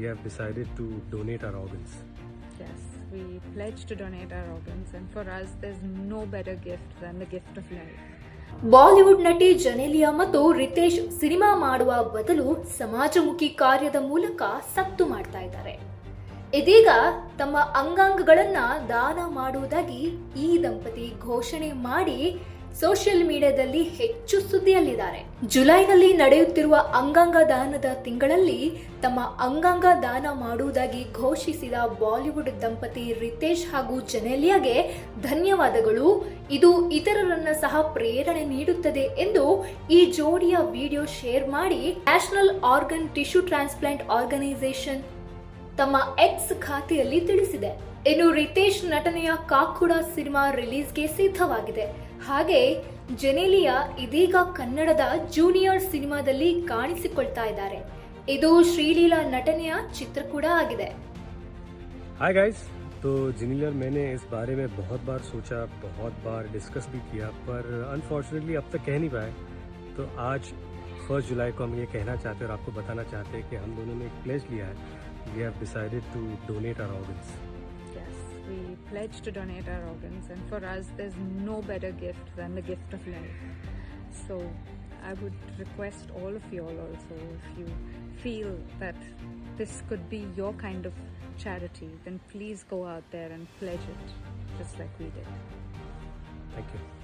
we have decided to donate our organs. Yes, we pledge to donate our organs, and for us, there's no better gift than the gift of life. Bollywood ನಟಿ ಜನೇಲಿಯಾ ಮತ್ತು Ritesh cinema ಮಾಡುವ ಬದಲು ಸಮಾಜಮುಖಿ ಕಾರ್ಯದ ಮೂಲಕ ಸತ್ತು ಮಾಡ್ತಾ ಇದ್ದಾರೆ ಇದೀಗ ತಮ್ಮ ಅಂಗಾಂಗಗಳನ್ನ ದಾನ ಮಾಡುವುದಾಗಿ ಈ ದಂಪತಿ ಘೋಷಣೆ ಮಾಡಿ ಸೋಷಿಯಲ್ ಮೀಡಿಯಾದಲ್ಲಿ ಹೆಚ್ಚು ಸುದ್ದಿಯಲ್ಲಿದ್ದಾರೆ. ಜುಲೈನಲ್ಲಿ ನಡೆಯುತ್ತಿರುವ ಅಂಗಾಂಗ ದಾನದ ತಿಂಗಳಲ್ಲಿ ತಮ್ಮ ಅಂಗಾಂಗ ದಾನ ಮಾಡುವುದಾಗಿ ಘೋಷಿಸಿದ ಬಾಲಿವುಡ್ ದಂಪತಿ ರಿತೇಶ್ ಹಾಗೂ ಜನೇಲಿಯಾಗೆ ಧನ್ಯವಾದಗಳು. ಇದು ಇತರರನ್ನ ಸಹ ಪ್ರೇರಣೆ ನೀಡುತ್ತದೆ ಎಂದು ಈ ಜೋಡಿಯ ವಿಡಿಯೋ ಶೇರ್ ಮಾಡಿ national organ tissue transplant organisation ತಮ್ಮ ಎಕ್ಸ್ ಖಾತೆಯಲ್ಲಿ ತಿಳಿಸಿದೆ ಇನ್ನು ರಿತೇಶ್ ನಟನೆಯ ಕಾಕುಡ ಸಿನಿಮಾ ರಿಲೀಸ್ಗೆ ಸಿದ್ಧವಾಗಿದೆ ಹಾಗೆ ಜೆನೆಲಿಯಾ ಇದೀಗ ಕನ್ನಡದ ಜೂನಿಯರ್ ಸಿನಿಮಾದಲ್ಲಿ ಕಾಣಿಸಿಕೊಳ್ತಾ ಇದ್ದಾರೆ ಇದು ಶ್ರೀಲೀಲಾ ನಟನೆಯ ಚಿತ್ರ ಕೂಡ ಆಗಿದೆ हाय गाइस तो जिनिलर मैंने इस बारे में बहुत बार सोचा बहुत बार डिस्कस भी किया पर अनफॉर्चुनेटली अब तक कह नहीं पाए तो आज फर्स्ट जुलाई को हम ये कहना चाहते हैं और आपको बताना चाहते हैं कि हम दोनों ने एक प्लेज लिया है we have decided to donate our organs. Yes, we pledge to donate our organs, and for us, there's no better gift than the gift of life. So I would request all of you all also, if you feel that this could be your kind of charity, then please go out there and pledge it, just like we did. Thank you.